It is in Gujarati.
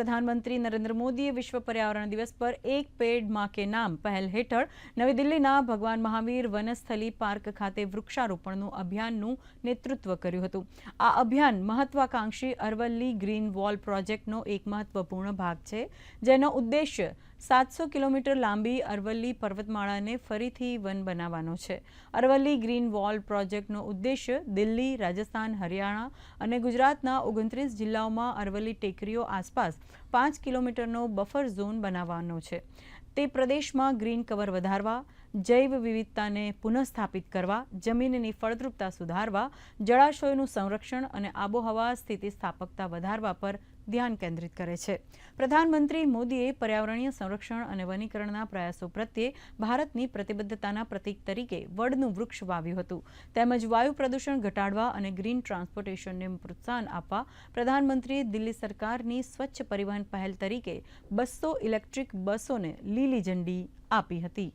પ્રધાનમંત્રી નરેન્દ્ર મોદીએ વિશ્વ પર્યાવરણ દિવસ પર એક પેડમાં કે નામ પહેલ હેઠળ નવી દિલ્હીના ભગવાન મહાવીર વનસ્થલી પાર્ક ખાતે વૃક્ષારોપણનું અભિયાનનું નેતૃત્વ કર્યું હતું. આ અભિયાન મહત્વાકાંક્ષી અરવલ્લી ગ્રીન વોલ પ્રોજેક્ટનો એક મહત્વપૂર્ણ ભાગ છે, જેનો ઉદ્દેશ્ય સાતસો કિલોમીટર લાંબી અરવલ્લી પર્વતમાળાને ફરીથી વન બનાવવાનો છે. અરવલ્લી ગ્રીન વોલ પ્રોજેક્ટનો ઉદ્દેશ્ય દિલ્હી, રાજસ્થાન, હરિયાણા અને ગુજરાતના ઓગણત્રીસ જિલ્લાઓમાં અરવલ્લી ટેકરીઓ આસપાસ પાંચ કિલોમીટરનો બફર ઝોન બનાવવાનો છે. તે પ્રદેશમાં ગ્રીન કવર વધારવા, જૈવ વિવિધતાને પુનઃસ્થાપિત કરવા, જમીનની ફળદ્રુપતા સુધારવા, જળાશયોનું સંરક્ષણ અને આબોહવા સ્થિતિસ્થાપકતા વધારવા પર ધ્યાન કેન્દ્રિત કરે છે. પ્રધાનમંત્રી મોદીએ પર્યાવરણીય સંરક્ષણ અને વનીકરણના પ્રયાસો પ્રત્યે ભારતની પ્રતિબદ્ધતાના પ્રતીક તરીકે વડનું વૃક્ષ વાવ્યું હતું. તેમજ વાયુ પ્રદૂષણ ઘટાડવા અને ગ્રીન ટ્રાન્સપોર્ટેશનને પ્રોત્સાહન આપવા પ્રધાનમંત્રીએ દિલ્હી સરકારની સ્વચ્છ પરિવહન પહેલ તરીકે બસો ઇલેક્ટ્રિક બસોને લીલી ઝંડી આપી હતી.